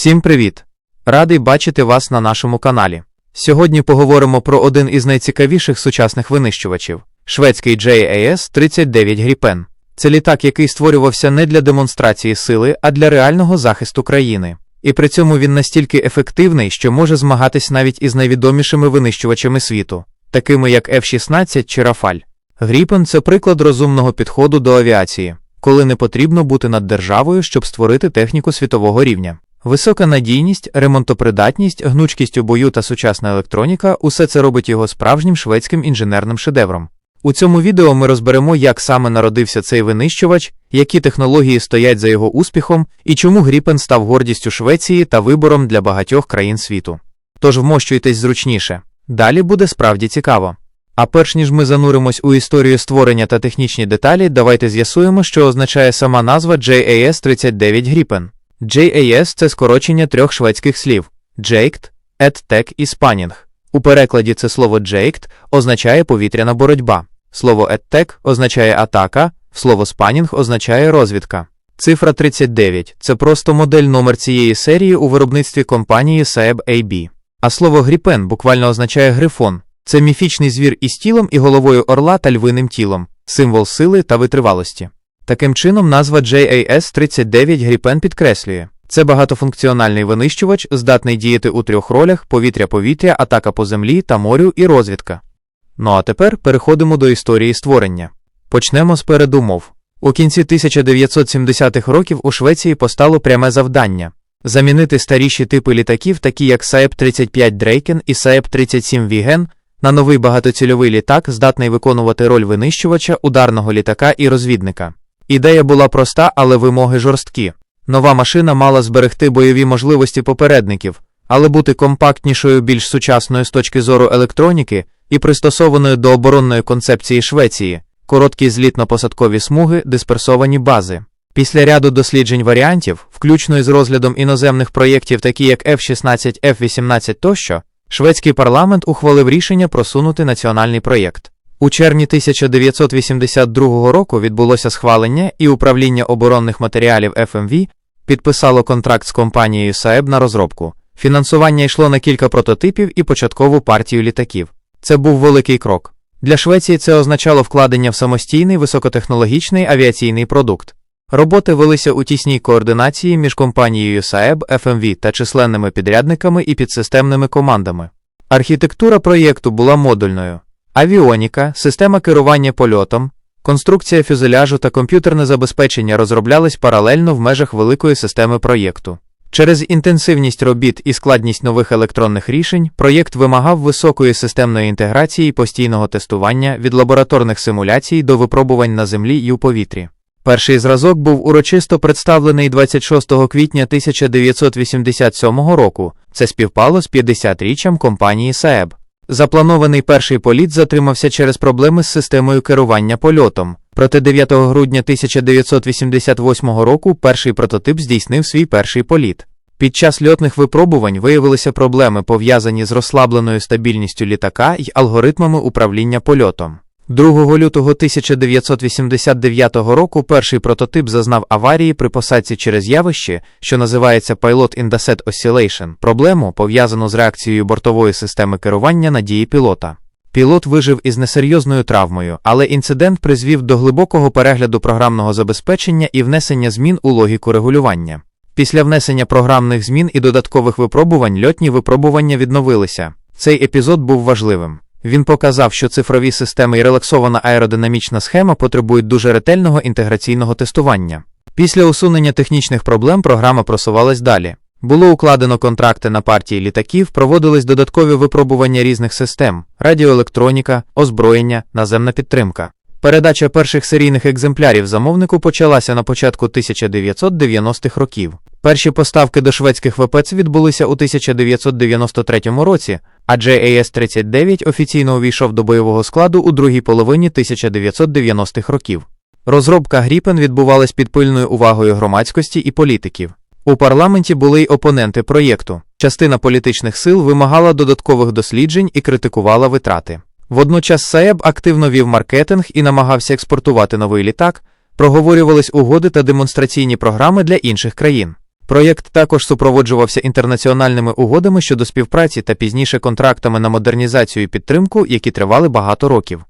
Всім привіт! Радий бачити вас на нашому каналі. Сьогодні поговоримо про один із найцікавіших сучасних винищувачів шведський JAS-39 Gripen. Це літак, який створювався не для демонстрації сили, а для реального захисту країни. І при цьому він настільки ефективний, що може змагатись навіть із найвідомішими винищувачами світу, такими як F-16 чи Рафаль. Гріпен це приклад розумного підходу до авіації, коли не потрібно бути над державою, щоб створити техніку світового рівня. Висока надійність, ремонтопридатність, гнучкість у бою та сучасна електроніка усе це робить його справжнім шведським інженерним шедевром. У цьому відео ми розберемо, як саме народився цей винищувач, які технології стоять за його успіхом і чому Гріпен став гордістю Швеції та вибором для багатьох країн світу. Тож вмощуйтесь зручніше. Далі буде справді цікаво. А перш ніж ми зануримось у історію створення та технічні деталі, давайте з'ясуємо, що означає сама назва JAS-39 Gripen. JAS – це скорочення трьох шведських слів Jaked, EdTech і Spanning. У перекладі це слово Jaked означає повітряна боротьба, слово EdTech означає атака, слово Spanning означає розвідка. Цифра 39 це просто модель номер цієї серії у виробництві компанії Saab AB. А слово Гріпен буквально означає грифон. Це міфічний звір із тілом і головою орла та львиним тілом, символ сили та витривалості. Таким чином, назва JAS-39 Гріпен підкреслює. Це багатофункціональний винищувач, здатний діяти у трьох ролях: повітря-повітря, атака по землі та морю і розвідка. Ну а тепер переходимо до історії створення. Почнемо з передумов. У кінці 1970-х років у Швеції постало пряме завдання замінити старіші типи літаків, такі як Saab 35 Draken і Saab 37 Vigen, на новий багатоцільовий літак, здатний виконувати роль винищувача, ударного літака і розвідника. Ідея була проста, але вимоги жорсткі. Нова машина мала зберегти бойові можливості попередників, але бути компактнішою, більш сучасною з точки зору електроніки і пристосованою до оборонної концепції Швеції, короткі злітно-посадкові смуги, дисперсовані бази. Після ряду досліджень варіантів, включно із розглядом іноземних проєктів, такі як F-16, F-18 тощо, шведський парламент ухвалив рішення просунути національний проєкт. У червні 1982 року відбулося схвалення, і управління оборонних матеріалів FMV підписало контракт з компанією Saab на розробку. Фінансування йшло на кілька прототипів і початкову партію літаків. Це був великий крок. Для Швеції це означало вкладення в самостійний високотехнологічний авіаційний продукт. Роботи велися у тісній координації між компанією Saab, FMV та численними підрядниками і підсистемними командами. Архітектура проєкту була модульною. Авіоніка, система керування польотом, конструкція фюзеляжу та комп'ютерне забезпечення розроблялись паралельно в межах великої системи проєкту. Через інтенсивність робіт і складність нових електронних рішень проєкт вимагав високої системної інтеграції і постійного тестування від лабораторних симуляцій до випробувань на землі і у повітрі. Перший зразок був урочисто представлений 26 квітня 1987 року. Це співпало з 50-річчям компанії Saab. Запланований перший політ затримався через проблеми з системою керування польотом. Проте 9 грудня 1988 року перший прототип здійснив свій перший політ. Під час льотних випробувань виявилися проблеми, пов'язані з розслабленою стабільністю літака і алгоритмами управління польотом. 2 лютого 1989 року перший прототип зазнав аварії при посадці через явище, що називається Pilot in Set Oscillation, проблему, пов'язану з реакцією бортової системи керування на дії пілота. Пілот вижив із несерйозною травмою, але інцидент призвів до глибокого перегляду програмного забезпечення і внесення змін у логіку регулювання. Після внесення програмних змін і додаткових випробувань льотні випробування відновилися. Цей епізод був важливим. Він показав, що цифрові системи і релаксована аеродинамічна схема потребують дуже ретельного інтеграційного тестування. Після усунення технічних проблем програма просувалась далі. Було укладено контракти на партії літаків, проводились додаткові випробування різних систем: радіоелектроніка, озброєння, наземна підтримка. Передача перших серійних екземплярів замовнику почалася на початку 1990-х років. Перші поставки до шведських ВПЦ відбулися у 1993 році, а JAS-39 офіційно увійшов до бойового складу у другій половині 1990-х років. Розробка Гріпен відбувалась під пильною увагою громадськості і політиків. У парламенті були й опоненти проєкту. Частина політичних сил вимагала додаткових досліджень і критикувала витрати. Водночас Саеб активно вів маркетинг і намагався експортувати новий літак, проговорювались угоди та демонстраційні програми для інших країн. Проєкт також супроводжувався інтернаціональними угодами щодо співпраці та пізніше контрактами на модернізацію і підтримку, які тривали багато років.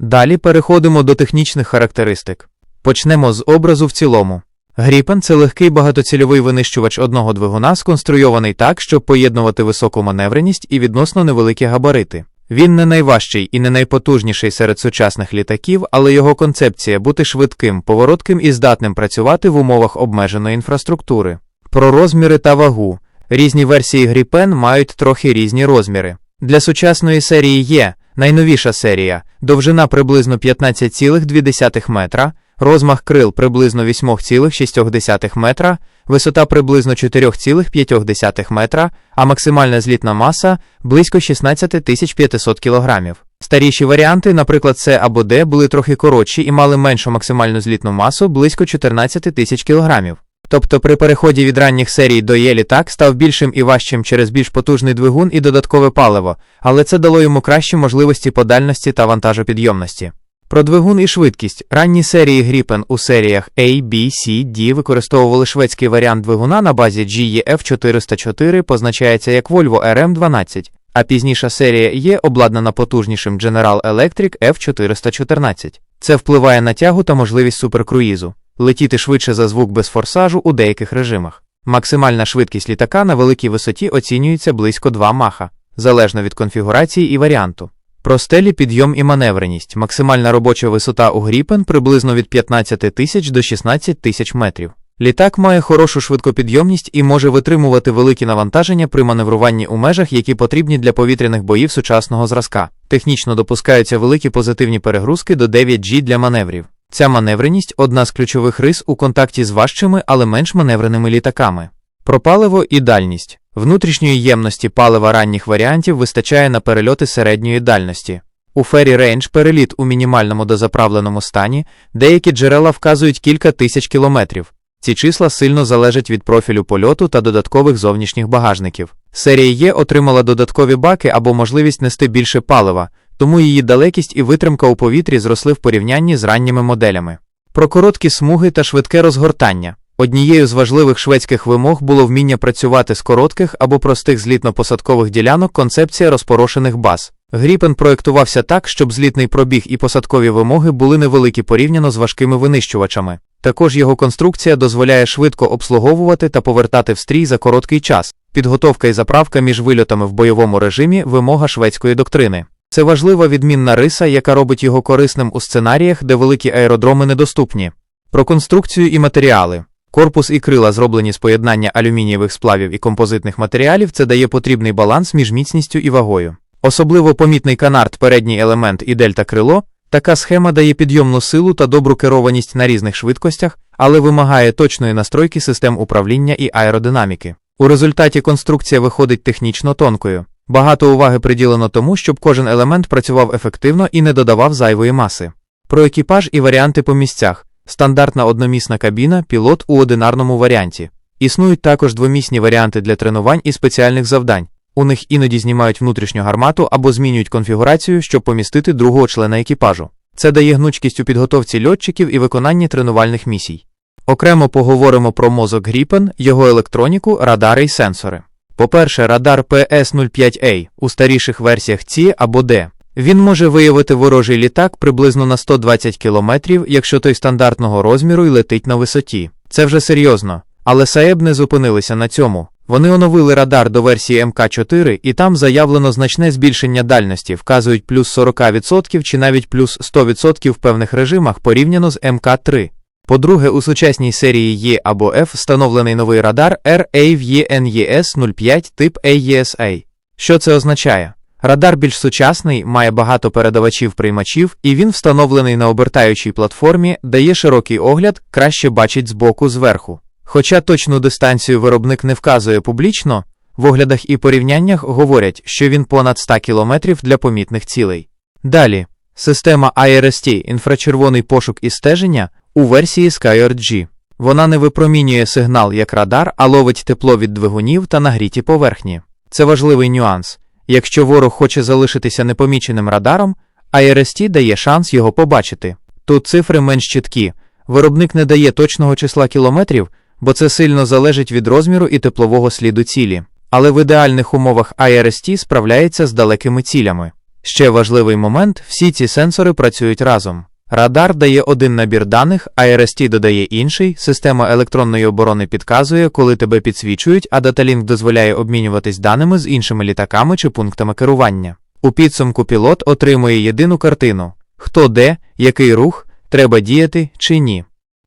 Далі переходимо до технічних характеристик. Почнемо з образу в цілому. Гріпен це легкий багатоцільовий винищувач одного двигуна, сконструйований так, щоб поєднувати високу маневреність і відносно невеликі габарити. Він не найважчий і не найпотужніший серед сучасних літаків, але його концепція бути швидким, поворотким і здатним працювати в умовах обмеженої інфраструктури. Про розміри та вагу. Різні версії Гріпен мають трохи різні розміри. Для сучасної серії є найновіша серія, довжина приблизно 15,2 метра, розмах крил приблизно 8,6 метра, висота приблизно 4,5 метра, а максимальна злітна маса близько 16 500 кг. Старіші варіанти, наприклад, С або Д, були трохи коротші і мали меншу максимальну злітну масу близько 14 тисяч кг. Тобто при переході від ранніх серій до Є літак став більшим і важчим через більш потужний двигун і додаткове паливо, але це дало йому кращі можливості по дальності та вантажопідйомності. Про двигун і швидкість. Ранні серії Gripen у серіях A, B, C, D використовували шведський варіант двигуна на базі GEF 404, позначається як Volvo RM12, а пізніша серія E обладнана потужнішим General Electric F414. Це впливає на тягу та можливість суперкруїзу летіти швидше за звук без форсажу у деяких режимах. Максимальна швидкість літака на великій висоті оцінюється близько 2 маха, залежно від конфігурації і варіанту. Простелі підйом і маневреність. Максимальна робоча висота у Гріпен приблизно від 15 тисяч до 16 тисяч метрів. Літак має хорошу швидкопідйомність і може витримувати великі навантаження при маневруванні у межах, які потрібні для повітряних боїв сучасного зразка. Технічно допускаються великі позитивні перегрузки до 9G для маневрів. Ця маневреність одна з ключових рис у контакті з важчими, але менш маневреними літаками. Про паливо і дальність. Внутрішньої ємності палива ранніх варіантів вистачає на перельоти середньої дальності. У Ferry Range переліт у мінімальному дозаправленому стані, деякі джерела вказують кілька тисяч кілометрів. Ці числа сильно залежать від профілю польоту та додаткових зовнішніх багажників. Серія Є отримала додаткові баки або можливість нести більше палива, тому її далекість і витримка у повітрі зросли в порівнянні з ранніми моделями. Про короткі смуги та швидке розгортання. Однією з важливих шведських вимог було вміння працювати з коротких або простих злітно-посадкових ділянок концепція розпорошених баз. Гріпен проєктувався так, щоб злітний пробіг і посадкові вимоги були невеликі порівняно з важкими винищувачами. Також його конструкція дозволяє швидко обслуговувати та повертати в стрій за короткий час. Підготовка і заправка між вильотами в бойовому режимі вимога шведської доктрини. Це важлива відмінна риса, яка робить його корисним у сценаріях, де великі аеродроми недоступні. Про конструкцію і матеріали. Корпус і крила зроблені з поєднання алюмінієвих сплавів і композитних матеріалів, це дає потрібний баланс між міцністю і вагою. Особливо помітний канарт, передній елемент і дельта крило. Така схема дає підйомну силу та добру керованість на різних швидкостях, але вимагає точної настройки систем управління і аеродинаміки. У результаті конструкція виходить технічно тонкою. Багато уваги приділено тому, щоб кожен елемент працював ефективно і не додавав зайвої маси. Про екіпаж і варіанти по місцях. Стандартна одномісна кабіна, пілот у одинарному варіанті. Існують також двомісні варіанти для тренувань і спеціальних завдань. У них іноді знімають внутрішню гармату або змінюють конфігурацію, щоб помістити другого члена екіпажу. Це дає гнучкість у підготовці льотчиків і виконанні тренувальних місій. Окремо поговоримо про мозок Гріпен, його електроніку, радари й сенсори. По-перше, радар PS05A у старіших версіях C або D. Він може виявити ворожий літак приблизно на 120 км, якщо той стандартного розміру й летить на висоті. Це вже серйозно. Але Saeb не зупинилися на цьому. Вони оновили радар до версії МК4, і там заявлено значне збільшення дальності, вказують плюс 40% чи навіть плюс 100% в певних режимах порівняно з МК3. По-друге, у сучасній серії Є або F встановлений новий радар RAVNES 05 тип AESA. Що це означає? Радар більш сучасний, має багато передавачів приймачів, і він встановлений на обертаючій платформі, дає широкий огляд, краще бачить збоку зверху. Хоча точну дистанцію виробник не вказує публічно, в оглядах і порівняннях говорять, що він понад 100 км для помітних цілей. Далі, система IRST інфрачервоний пошук і стеження у версії Skyward G. Вона не випромінює сигнал як радар, а ловить тепло від двигунів та нагріті поверхні. Це важливий нюанс. Якщо ворог хоче залишитися непоміченим радаром, IRST дає шанс його побачити. Тут цифри менш чіткі, виробник не дає точного числа кілометрів, бо це сильно залежить від розміру і теплового сліду цілі. Але в ідеальних умовах IRST справляється з далекими цілями. Ще важливий момент: всі ці сенсори працюють разом. Радар дає один набір даних, IRST додає інший, система електронної оборони підказує, коли тебе підсвічують, а Datalink дозволяє обмінюватись даними з іншими літаками чи пунктами керування. У підсумку пілот отримує єдину картину: хто де, який рух, треба діяти чи ні.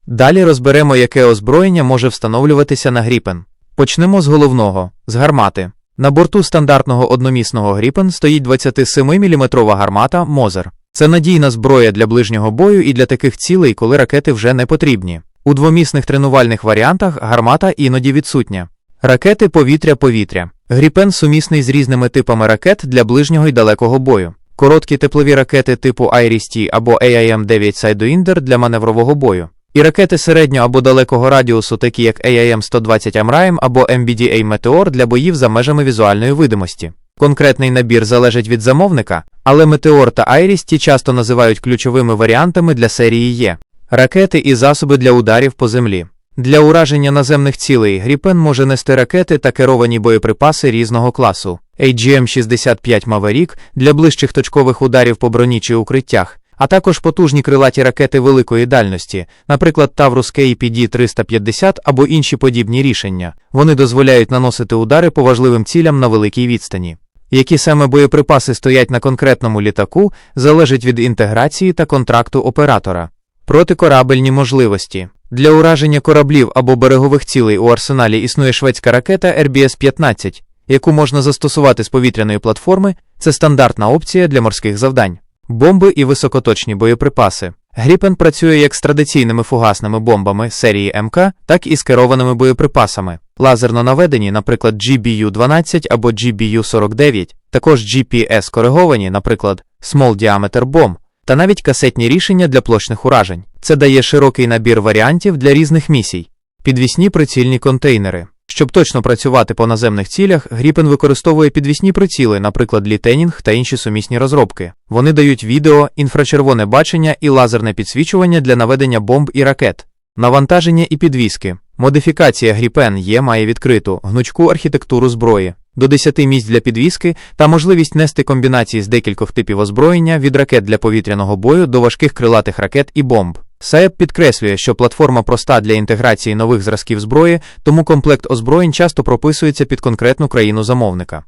Далі розберемо, яке озброєння може встановлюватися на Гріпен. Почнемо з головного з гармати. На борту стандартного одномісного Гріпен стоїть 27-мм гармата Мозер. Це надійна зброя для ближнього бою і для таких цілей, коли ракети вже не потрібні. У двомісних тренувальних варіантах гармата іноді відсутня. Ракети повітря-повітря. Гріпен сумісний з різними типами ракет для ближнього і далекого бою. Короткі теплові ракети типу IRIS-T або AIM-9 Sidewinder для маневрового бою. І ракети середнього або далекого радіусу, такі як AIM-120 AMRAAM або MBDA Meteor для боїв за межами візуальної видимості. Конкретний набір залежить від замовника, але Метеор та IRIS-T часто називають ключовими варіантами для серії Є. Ракети і засоби для ударів по землі. Для ураження наземних цілей Гріпен може нести ракети та керовані боєприпаси різного класу. AGM-65 Maverick для ближчих точкових ударів по броні чи укриттях, а також потужні крилаті ракети великої дальності, наприклад, Taurus KPD-350 або інші подібні рішення. Вони дозволяють наносити удари по важливим цілям на великій відстані. Які саме боєприпаси стоять на конкретному літаку, залежить від інтеграції та контракту оператора. Протикорабельні можливості. Для ураження кораблів або берегових цілей у арсеналі існує шведська ракета RBS-15, яку можна застосувати з повітряної платформи, це стандартна опція для морських завдань. Бомби і високоточні боєприпаси. Гріпен працює як з традиційними фугасними бомбами серії МК, так і з керованими боєприпасами. Лазерно наведені, наприклад, GBU-12 або GBU-49, також GPS-кориговані, наприклад, Small Diameter Bomb, та навіть касетні рішення для площних уражень. Це дає широкий набір варіантів для різних місій. Підвісні прицільні контейнери. Щоб точно працювати по наземних цілях, Гріпен використовує підвісні приціли, наприклад, літенінг та інші сумісні розробки. Вони дають відео, інфрачервоне бачення і лазерне підсвічування для наведення бомб і ракет. Навантаження і підвіски. Модифікація Гріпен є має відкриту, гнучку архітектуру зброї, до 10 місць для підвіски та можливість нести комбінації з декількох типів озброєння від ракет для повітряного бою до важких крилатих ракет і бомб. САЕП підкреслює, що платформа проста для інтеграції нових зразків зброї, тому комплект озброєнь часто прописується під конкретну країну замовника.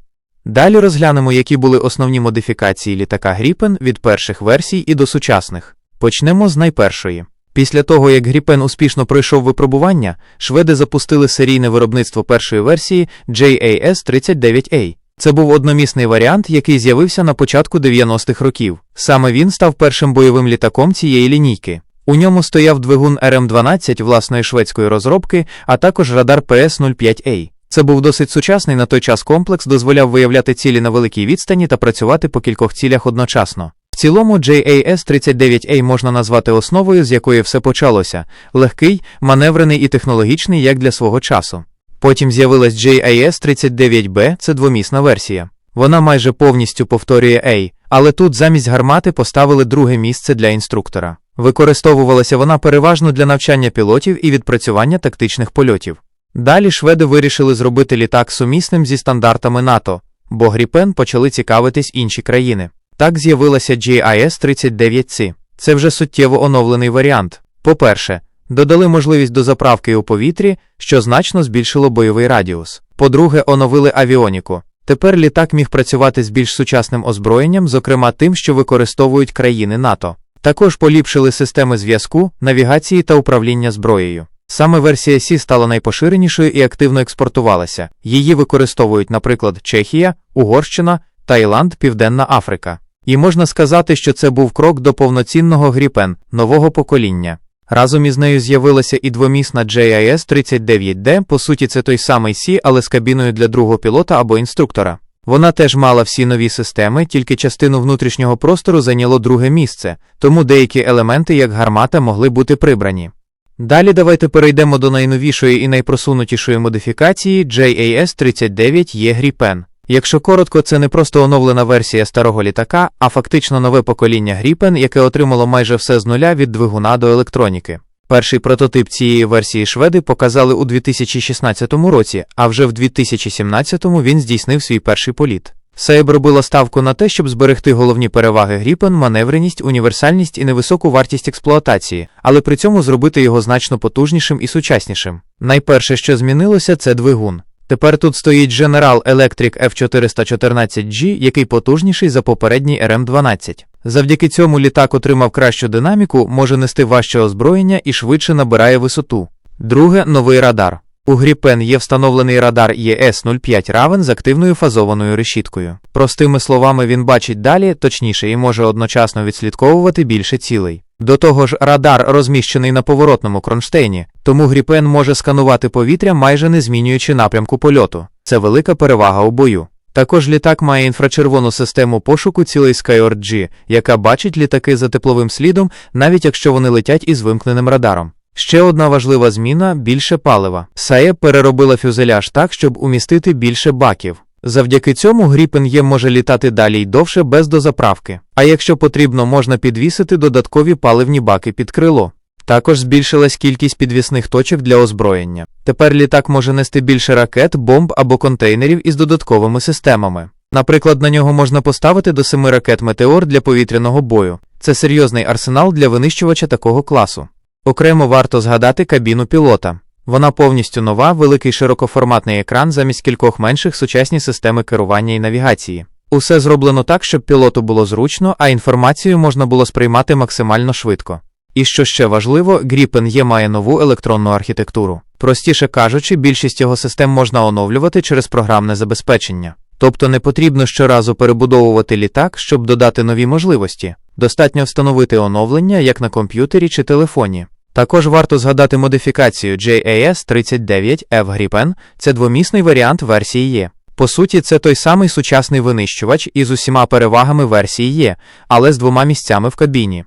Далі розглянемо, які були основні модифікації літака Гріпен від перших версій і до сучасних. Почнемо з найпершої. Після того, як Гріпен успішно пройшов випробування, шведи запустили серійне виробництво першої версії JAS-39A. Це був одномісний варіант, який з'явився на початку 90-х років. Саме він став першим бойовим літаком цієї лінійки. У ньому стояв двигун РМ-12 власної шведської розробки, а також радар ПС-05A. Це був досить сучасний на той час комплекс, дозволяв виявляти цілі на великій відстані та працювати по кількох цілях одночасно. В цілому JAS-39A можна назвати основою, з якої все почалося легкий, маневрений і технологічний як для свого часу. Потім з'явилась JAS-39B, це двомісна версія. Вона майже повністю повторює A, але тут замість гармати поставили друге місце для інструктора. Використовувалася вона переважно для навчання пілотів і відпрацювання тактичних польотів. Далі шведи вирішили зробити літак сумісним зі стандартами НАТО, бо Гріпен почали цікавитись інші країни. Так з'явилася GIS-39C. Це вже суттєво оновлений варіант. По-перше, додали можливість до заправки у повітрі, що значно збільшило бойовий радіус. По-друге, оновили авіоніку. Тепер літак міг працювати з більш сучасним озброєнням, зокрема тим, що використовують країни НАТО. Також поліпшили системи зв'язку, навігації та управління зброєю. Саме версія Сі стала найпоширенішою і активно експортувалася. Її використовують, наприклад, Чехія, Угорщина, Таїланд, Південна Африка. І можна сказати, що це був крок до повноцінного гріпен нового покоління. Разом із нею з'явилася і двомісна JIS-39D, по суті, це той самий Сі, але з кабіною для другого пілота або інструктора. Вона теж мала всі нові системи, тільки частину внутрішнього простору зайняло друге місце, тому деякі елементи, як гармата, могли бути прибрані. Далі давайте перейдемо до найновішої і найпросунутішої модифікації JAS-39E Gripen. Якщо коротко, це не просто оновлена версія старого літака, а фактично нове покоління Gripen, яке отримало майже все з нуля від двигуна до електроніки. Перший прототип цієї версії шведи показали у 2016 році, а вже в 2017 він здійснив свій перший політ. Сейб робила ставку на те, щоб зберегти головні переваги Гріпен, маневреність, універсальність і невисоку вартість експлуатації, але при цьому зробити його значно потужнішим і сучаснішим. Найперше, що змінилося, це двигун. Тепер тут стоїть General Electric F414G, який потужніший за попередній RM12. Завдяки цьому літак отримав кращу динаміку, може нести важче озброєння і швидше набирає висоту. Друге новий радар. У Gripen є встановлений радар ES-05 Raven з активною фазованою решіткою. Простими словами, він бачить далі, точніше, і може одночасно відслідковувати більше цілей. До того ж, радар розміщений на поворотному кронштейні, тому Gripen може сканувати повітря, майже не змінюючи напрямку польоту. Це велика перевага у бою. Також літак має інфрачервону систему пошуку цілей Skyward яка бачить літаки за тепловим слідом, навіть якщо вони летять із вимкненим радаром. Ще одна важлива зміна більше палива. Saeb переробила фюзеляж так, щоб умістити більше баків. Завдяки цьому Gripen Є може літати далі й довше без дозаправки. А якщо потрібно, можна підвісити додаткові паливні баки під крило. Також збільшилась кількість підвісних точок для озброєння. Тепер літак може нести більше ракет, бомб або контейнерів із додатковими системами. Наприклад, на нього можна поставити до семи ракет Метеор для повітряного бою. Це серйозний арсенал для винищувача такого класу. Окремо варто згадати кабіну пілота. Вона повністю нова, великий широкоформатний екран замість кількох менших сучасні системи керування і навігації. Усе зроблено так, щоб пілоту було зручно, а інформацію можна було сприймати максимально швидко. І що ще важливо, Gripen є має нову електронну архітектуру. Простіше кажучи, більшість його систем можна оновлювати через програмне забезпечення. Тобто не потрібно щоразу перебудовувати літак, щоб додати нові можливості. Достатньо встановити оновлення як на комп'ютері чи телефоні. Також варто згадати модифікацію JAS-39F Gripen, це двомісний варіант версії Є. По суті, це той самий сучасний винищувач із усіма перевагами версії Є, але з двома місцями в кабіні.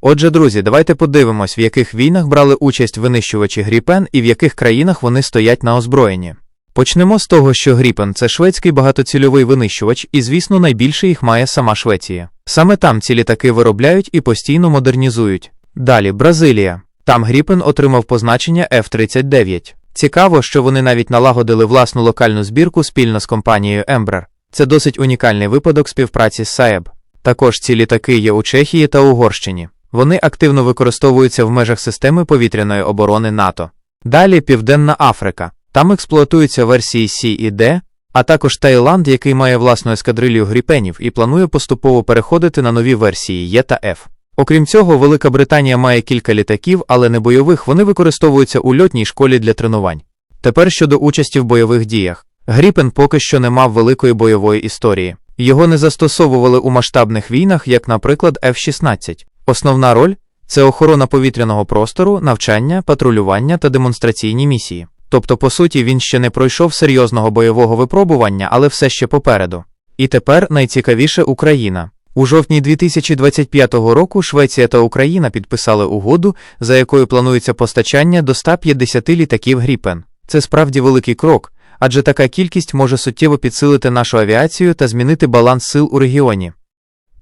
Отже, друзі, давайте подивимось, в яких війнах брали участь винищувачі Gripen і в яких країнах вони стоять на озброєнні. Почнемо з того, що Gripen – це шведський багатоцільовий винищувач, і, звісно, найбільше їх має сама Швеція. Саме там ці літаки виробляють і постійно модернізують. Далі Бразилія. Там Gripen отримав позначення F-39. Цікаво, що вони навіть налагодили власну локальну збірку спільно з компанією Embraer. Це досить унікальний випадок співпраці з Saab. Також ці літаки є у Чехії та Угорщині. Вони активно використовуються в межах системи повітряної оборони НАТО. Далі Південна Африка. Там експлуатуються версії C і D, а також Таїланд, який має власну ескадрилью гріпенів і планує поступово переходити на нові версії Е та F. Окрім цього, Велика Британія має кілька літаків, але не бойових, вони використовуються у льотній школі для тренувань. Тепер щодо участі в бойових діях. Гріпен поки що не мав великої бойової історії. Його не застосовували у масштабних війнах, як, наприклад, F-16. Основна роль це охорона повітряного простору, навчання, патрулювання та демонстраційні місії. Тобто, по суті, він ще не пройшов серйозного бойового випробування, але все ще попереду. І тепер найцікавіше Україна. У жовтні 2025 року Швеція та Україна підписали угоду, за якою планується постачання до 150 літаків Гріпен. Це справді великий крок, адже така кількість може суттєво підсилити нашу авіацію та змінити баланс сил у регіоні.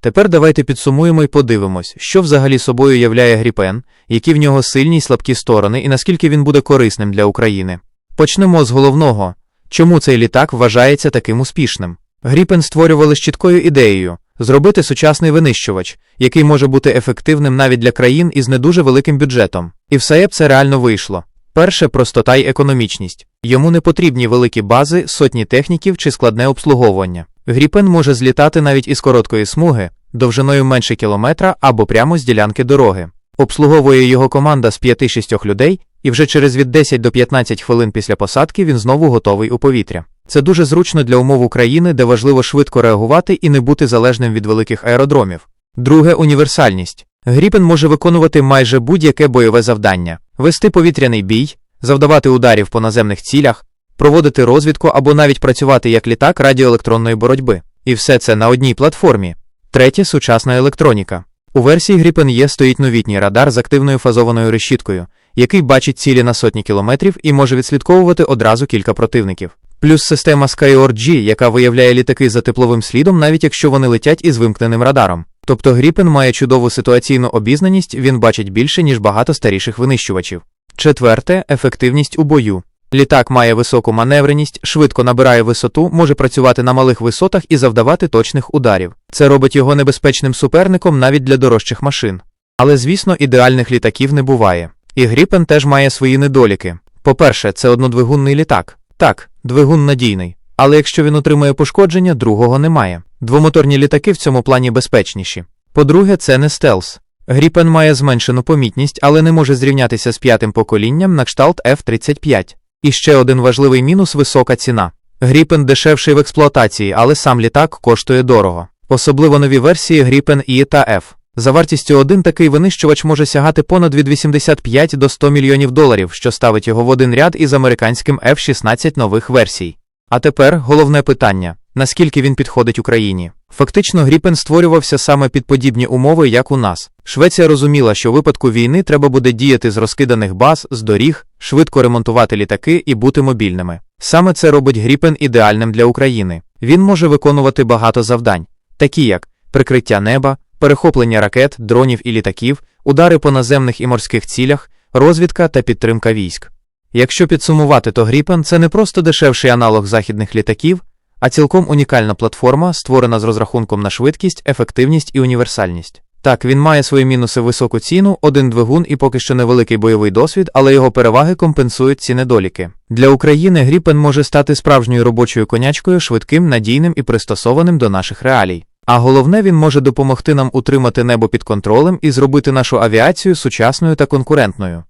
Тепер давайте підсумуємо і подивимось, що взагалі собою являє Гріпен, які в нього сильні й слабкі сторони і наскільки він буде корисним для України. Почнемо з головного чому цей літак вважається таким успішним. Гріпен створювали з чіткою ідеєю зробити сучасний винищувач, який може бути ефективним навіть для країн із не дуже великим бюджетом. І в САЕБ це реально вийшло. Перше простота й економічність. Йому не потрібні великі бази, сотні техніків чи складне обслуговування. Гріпен може злітати навіть із короткої смуги, довжиною менше кілометра або прямо з ділянки дороги. Обслуговує його команда з 5-6 людей, і вже через від 10 до 15 хвилин після посадки він знову готовий у повітря. Це дуже зручно для умов України, де важливо швидко реагувати і не бути залежним від великих аеродромів. Друге універсальність. Гріпен може виконувати майже будь-яке бойове завдання, вести повітряний бій, завдавати ударів по наземних цілях, проводити розвідку або навіть працювати як літак радіоелектронної боротьби. І все це на одній платформі. Третє сучасна електроніка. У версії Gripen E стоїть новітній радар з активною фазованою решіткою, який бачить цілі на сотні кілометрів і може відслідковувати одразу кілька противників. Плюс система Skyward G, яка виявляє літаки за тепловим слідом, навіть якщо вони летять із вимкненим радаром. Тобто Гріпен має чудову ситуаційну обізнаність, він бачить більше, ніж багато старіших винищувачів. Четверте ефективність у бою. Літак має високу маневреність, швидко набирає висоту, може працювати на малих висотах і завдавати точних ударів. Це робить його небезпечним суперником навіть для дорожчих машин. Але, звісно, ідеальних літаків не буває. І Гріпен теж має свої недоліки. По-перше, це однодвигунний літак. Так, двигун надійний. Але якщо він отримує пошкодження, другого немає. Двомоторні літаки в цьому плані безпечніші. По-друге, це не стелс. Гріпен має зменшену помітність, але не може зрівнятися з п'ятим поколінням на кшталт F-35. І ще один важливий мінус висока ціна. Гріпен дешевший в експлуатації, але сам літак коштує дорого. Особливо нові версії Гріпен І та F. За вартістю один такий винищувач може сягати понад від 85 до 100 мільйонів доларів, що ставить його в один ряд із американським F-16 нових версій. А тепер головне питання: наскільки він підходить Україні? Фактично, Гріпен створювався саме під подібні умови, як у нас. Швеція розуміла, що у випадку війни треба буде діяти з розкиданих баз, з доріг, швидко ремонтувати літаки і бути мобільними. Саме це робить Гріпен ідеальним для України. Він може виконувати багато завдань, такі як прикриття неба, перехоплення ракет, дронів і літаків, удари по наземних і морських цілях, розвідка та підтримка військ. Якщо підсумувати, то Гріпен це не просто дешевший аналог західних літаків, а цілком унікальна платформа, створена з розрахунком на швидкість, ефективність і універсальність. Так, він має свої мінуси високу ціну, один двигун і поки що невеликий бойовий досвід, але його переваги компенсують ці недоліки. Для України Гріпен може стати справжньою робочою конячкою, швидким, надійним і пристосованим до наших реалій. А головне, він може допомогти нам утримати небо під контролем і зробити нашу авіацію сучасною та конкурентною.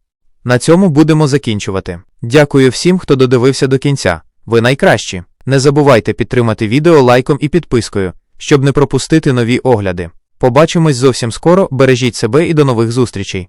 На цьому будемо закінчувати. Дякую всім, хто додивився до кінця. Ви найкращі. Не забувайте підтримати відео лайком і підпискою, щоб не пропустити нові огляди. Побачимось зовсім скоро, бережіть себе і до нових зустрічей.